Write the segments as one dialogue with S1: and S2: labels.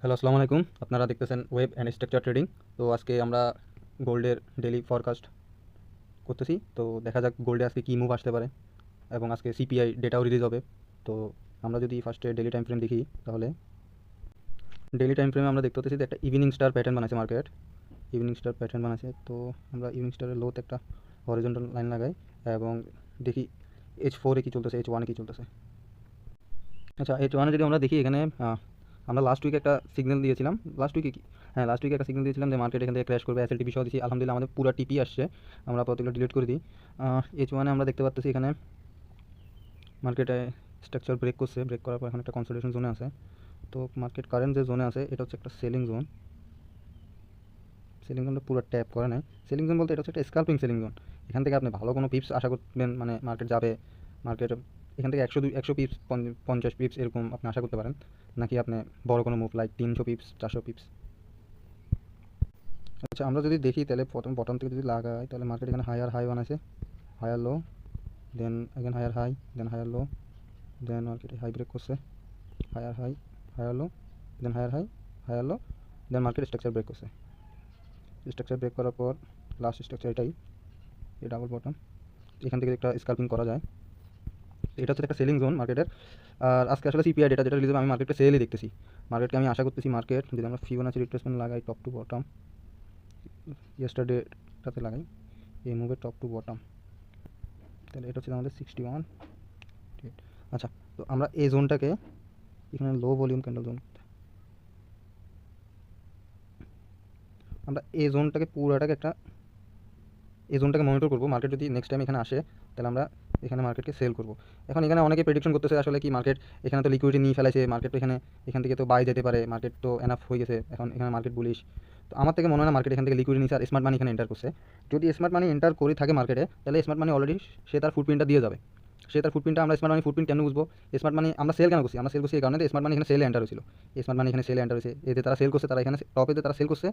S1: Hello আসসালামু আলাইকুম আপনারা দেখতেছেন ওয়েব অ্যান্ড স্ট্রাকচার ট্রেডিং তো আজকে আমরা গোল্ডের ডেলি ফরকাস্ট করতেছি। তো দেখা যাক গোল্ডে আজকে কী মুভ আসতে পারে। এবং আজকে সিপিআই ডেটাও রিলিজ হবে। তো আমরা যদি ফার্স্টে ডেলি টাইম ফ্রেম দেখি, তাহলে ডেলি টাইম ফ্রেমে আমরা দেখতে পাচ্ছি যে একটা ইভিনিং স্টার প্যাটার্ন বানাচ্ছে মার্কেট ইভিনিং স্টার প্যাটার্ন বানাচ্ছে তো আমরা ইভিনিং স্টারের লোতে একটা হরিজন্টাল লাইন লাগাই এবং দেখি এইচ ফোরে কী চলতেছে এইচ ওয়ানে কী চলতেছে। আচ্ছা এইচ ওয়ানে যদি আমরা দেখি, এখানে আমরা লাস্ট উইকে একটা সিগন্যাল দিয়েছিলাম। লাস্ট উইকে কি? হ্যাঁ লাস্ট উইকে একটা সিগন্যাল দিয়েছিলাম যে মার্কেট এখান থেকে ক্র্যাশ করবে এস এল টিপি সহ দিচ্ছি আলহামদুলিল্লাহ আমাদের পুরো টিপি আসছে। আমরা প্রতিগুলো ডিলিট করে দিই। এইচ ওয়ানে আমরা দেখতে পাচ্ছি এখানে মার্কেটে স্ট্রাকচার ব্রেক করছে। ব্রেক করার পর এখানে একটা কনসোলিডেশন জোনে আছে। তো মার্কেট কারেন্ট যে জোনে আছে, এটা হচ্ছে একটা সেলিং জোন সেলিং জোনটা পুরো ট্যাপ করে নাই। সেলিং জোন বলতে এটা হচ্ছে একটা স্কাল্পিং সেলিং জোন এখান থেকে আপনি ভালো কোনো পিপস আশা করবেন মানে মার্কেট যাবে। মার্কেট এখান থেকে একশো দুই, একশো পিপস পঞ্চাশ পিপস এরকম আপনি আশা করতে পারেন। নাকি আপনি বড় কোনো মুভ লাইক তিনশো পিপস চারশো পিপস আচ্ছা আমরা যদি দেখি তাহলে প্রথম বটম থেকে যদি লাগাই, তাহলে মার্কেট এখানে হায়ার হাই ওয়ান আছে। Higher low then again higher high then higher low then মার্কেটে হাই ব্রেক করছে। Higher high higher low then higher high higher low then market structure break করছে। স্ট্রাকচার ব্রেক করার পর last structure এটাই, এই double bottom এখান থেকে একটা স্কাল্পিং করা যায়। এটা হচ্ছে একটা সেলিং জোন মার্কেটের আর আজকে আসলে সিপিআই ডেটা যেটা রিলিজ আমি মার্কেটে সেলই দেখতেছি। মার্কেটকে আমি আশা করতেছি মার্কেট যদি আমরা ফিবোনাচি রিট্রেসমেন্ট লাগাই টপ টু বটম ইয়েস্টারডেটাতে লাগাই, এই মুভের টপ টু বটম তাহলে এটা হচ্ছে আমাদের সিক্সটি ওয়ান আচ্ছা তো আমরা এই জোনটাকে এখানে লো ভলিউম ক্যান্ডেল জোন আমরা এই জোনটাকে পুরোটাকে একটা, এই জোনটাকে মনিটর করব। মার্কেট যদি নেক্সট টাইম এখানে আসে, তাহলে আমরা এখানে মার্কেটকে সেল করব। এখন এখানে অনেকে প্রেডিকশন করতেছে আসলে কি মার্কেট এখানে তো লিকুইডিটি নিয়ে ফেলেছে মার্কেট তো এখানে, এখান থেকে তো বাই যেতে পারে মার্কেট তো এনাফ হয়ে গেছে, এখন এখানে মার্কেট বুলিশ তো আমার থেকে মনে হয় না মার্কেট এখান থেকে লিকুইডিটি নিচ্ছে আর স্মার্ট মানি এখানে এন্টার করছে। যদি স্মার্ট মানি এন্টার করে থাকে মার্কেটে তাহলে স্মার্ট মানি অলরেডি সে তার ফুটপ্রিন্টটা দিয়ে যাবে। সে তার ফুটপ্রিন্টটা আমরা স্মার্ট মানি ফুটপ্রিন্ট কেন বুঝব? স্মার্ট মানি আমরা সেল কেন করছি? আমরা সেল করছি এই কারণে স্মার্ট মানি এখানে সেলে এন্টার হয়েছিল। স্মার্ট মানি এখানে সেলে এন্টার হয়েছে। এতে তারা সেল করছে, তারা এখানে টপেতে তারা সেল করছে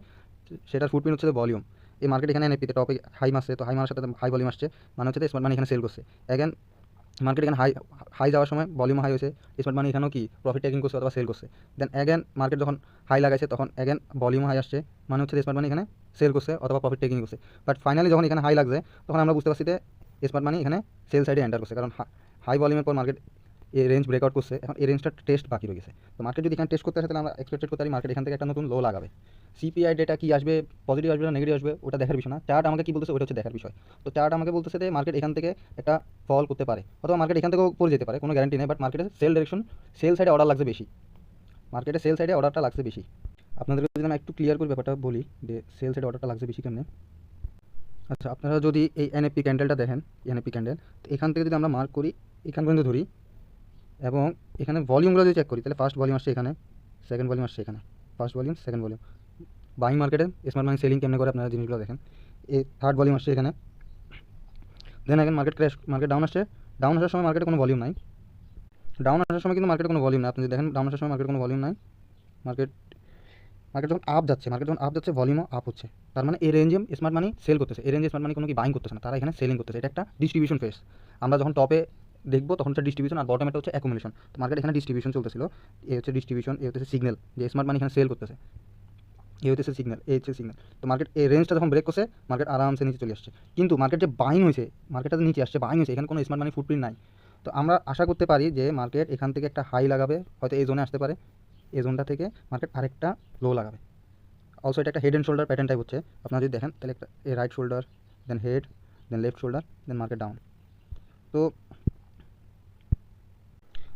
S1: সেটার ফুটপ্রিন্ট হচ্ছে ভলিউম এই মার্কেট এখানে এনএপিতে টপে হাই মারছে, তো হাই মারার সাথে হাই ভলিউম আসছে। মানে হচ্ছে স্মার্ট মানি এখানে সেল করছে। অ্যাগেন মার্কেট এখানে হাই হাই যাওয়ার সময় ভলিউম হাই হয়েছে স্মার্ট মানি এখানেও কি প্রফিট টেকিং করছে অথবা সেল করছে? দেন অ্যাগেন মার্কেট যখন হাই লাগাইছে, তখন অ্যাগেন ভলিউম হাই আসছে। মানে হচ্ছে স্মার্ট মানি এখানে সেল করছে অথবা প্রফিট টেকিং করছে। বাট ফাইনালি যখন এখানে হাই লাগছে, তখন আমরা বুঝতে পারছি যে স্মার্ট মানি এখানে সেল সাইডে এন্টার করছে। কারণ হাই ভলিউমের পর মার্কেট এই রেঞ্জ ব্রেকআউট করছে, এখন এই রেঞ্জটা টেস্ট বাকি রয়ে গেছে। তো মার্কেট যদি এখানে টেস্ট করতে আসে, তাহলে আমরা এক্সপেক্টেড করতে পারি মার্কেট এখান থেকে একটা নতুন লো লাগাবে। সিপিআই ডেটা কি আসবে পজিটিভ আসবে না নেগেটিভ আসবে, ওটা দেখার বিষয় না। চার্ট আমাকে কি বলতেছে, ওটা হচ্ছে দেখার বিষয়। তো চার্ট আমাকে বলতেছে যে মার্কেট এখান থেকে একটা ফল করতে পারে, অথবা মার্কেট এখান থেকেও পড়ে যেতে পারে, কোনো গ্যারান্টি নেই বাট মার্কেটের সেল ডিরেকশন সেল সাইডে অর্ডার লাগছে বেশি। মার্কেটে সেল সাইডে অর্ডারটা লাগছে বেশি। আপনাদেরকে যদি আমি একটু ক্লিয়ার করে ব্যাপারটা বলি, যে সেল সাইডে অর্ডারটা লাগছে বেশি কেমনে? আচ্ছা আপনারা যদি এই এনএপি ক্যান্ডেলটা দেখেন এনএপি ক্যান্ডেল তো এখান থেকে যদি আমরা মার্ক করি, এখান পর্যন্ত ধরি এবং এখানে ভলিউমগুলো যদি চেক করি, তাহলে ফার্স্ট ভলিউম আসছে এখানে সেকেন্ড ভলিউম আসছে এখানে first volume second volume buying মার্কেটে স্মার্ট মানি সেলিং কেমনে করে আপনারা জিনিসগুলো দেখেন। এই থার্ড ভলিউম আসছে এখানে। দেন এখন মার্কেট ক্র্যাশ মার্কেট ডাউন আসছে। ডাউন আসার সময় মার্কেটে কোনো ভলিউম নাই। ডাউন আসার সময় কিন্তু মার্কেটে কোনো ভলিউম নাই। আপনি দেখেন ডাউন আসার সময় মার্কেটে কোনো ভলিউম নাই। মার্কেট মার্কেট যখন আপ যাচ্ছে মার্কেট যখন আপ যাচ্ছে ভলিউমও আপ হচ্ছে। তার মানে এই রেঞ্জে স্মার্ট মানি সেল করতেছে। এই রেঞ্জে স্মার্ট মানি কোনো কি বাইং করতেছে না। তারা এখানে সেলিং করতেছে। এটা একটা ডিস্ট্রিবিউশন ফেস আমরা যখন টপে দেখব, তখন হচ্ছে ডিস্ট্রিবিউশন আর বটম একটা হচ্ছে অ্যাকুমুলেশন তো মার্কেট এখানে ডিস্ট্রিবিউশন চলতেছিল। এ হচ্ছে ডিস্ট্রিবিউশন এ হচ্ছে সিগন্যাল যে স্মার্ট মানি এখানে সেল করতেছে। এ হচ্ছে সিগন্যাল এ হচ্ছে সিগন্যাল তো মার্কেট এই রেঞ্জটা যখন ব্রেক করছে মার্কেট আরামসে নিচে চলে আসছে। কিন্তু মার্কেট যে বাইং হয়েছে মার্কেটটা নিচে আসছে বাইং হয়েছে, এখানে কোনো স্মার্ট মানি ফুটপ্রিন্ট নাই। তো আমরা আশা করতে পারি যে মার্কেট এখান থেকে একটা হাই লাগাবে, হয়তো এই জোনে আসতে পারে। এই জোনটা থেকে মার্কেট আরেকটা লো লাগাবে। অলসো এটা একটা head and shoulder pattern type হচ্ছে। আপনারা যদি দেখেন, তাহলে একটা right shoulder then head then left shoulder then market down তো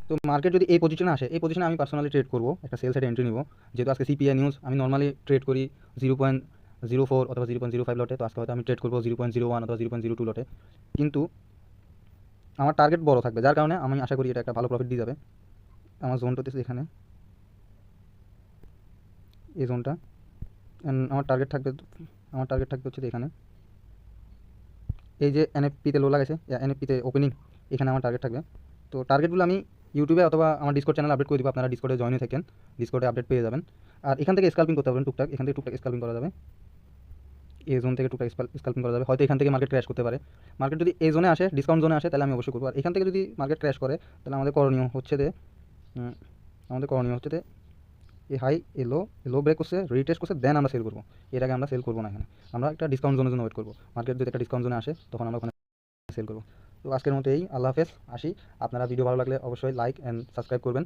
S1: তো মার্কেট যদি এই পজিশনে আসে, এই পজিশনে আমি পার্সোনালি ট্রেড করব, একটা সেল এন্ট্রি নিব। যেহেতু আজকে সিপিআই নিউজ আমি নর্মালি ট্রেড করি জিরো পয়েন্ট জিরো ফোর অথবা জিরো পয়েন্ট জিরো ফাইভ লটে তো আজকে হয়তো আমি ট্রেড করব জিরো পয়েন্ট জিরো ওয়ান অথবা জিরো পয়েন্ট জিরো টু লটে কিন্তু আমার টার্গেট বড় থাকবে, যার কারণে আমি আশা করি এটা একটা ভালো প্রফিট দিয়ে যাবে। আমার জোনটা হচ্ছে এখানে। এই জোনটা আমার টার্গেট থাকবে, আমার টার্গেট থাকবে হচ্ছে এখানে। এই যে এনএফপিতে লো লাগাইছে এনএফপিতে ওপেনিং এখানে আমার টার্গেট থাকবে। তো টার্গেটগুলো আমি ইউটিউবে অথবা আমার ডিসকোড চ্যানেল আপডেট করে দিব, আপনারা ডিসকোডে জয়েন হয়ে থাকেন ডিসকোডে আপডেট পেয়ে যাবেন। আর এখান থেকে স্কাল্পিং করতে পারবেন টুকটাক, এখান থেকে টুকটাক স্কাল্পিং করা যাবে। এ জোন থেকে টুকটাক স্কাল্পিং করা যাবে, হয়তো এখান থেকে মার্কেট ক্র্যাশ করতে পারে। মার্কেট যদি এই জোনে আসে ডিসকাউন্ট জোনে আসে, তাহলে আমি অবশ্যই করব। আর এখান থেকে যদি মার্কেট ক্র্যাশ করে, তাহলে আমাদের করণীয় হচ্ছে যে আমাদের করণীয় হচ্ছে যে a high a low low break করছে রিটেস্ট করছে দেন আমরা সেল করব। এর আগে আমরা সেল করব না এখানে। আমরা একটা ডিসকাউন্ট জোনের জন্য ওয়েট করব। মার্কেট যদি একটা ডিসকাউন্ট জোনে আসে, তখন আমরা ওখানে সেল করব। তো আজকের মতো এই। আল্লাহ হাফেজ। আসি। আপনারা ভিডিও ভালো লাগলে অবশ্যই লাইক অ্যান্ড সাবস্ক্রাইব করবেন।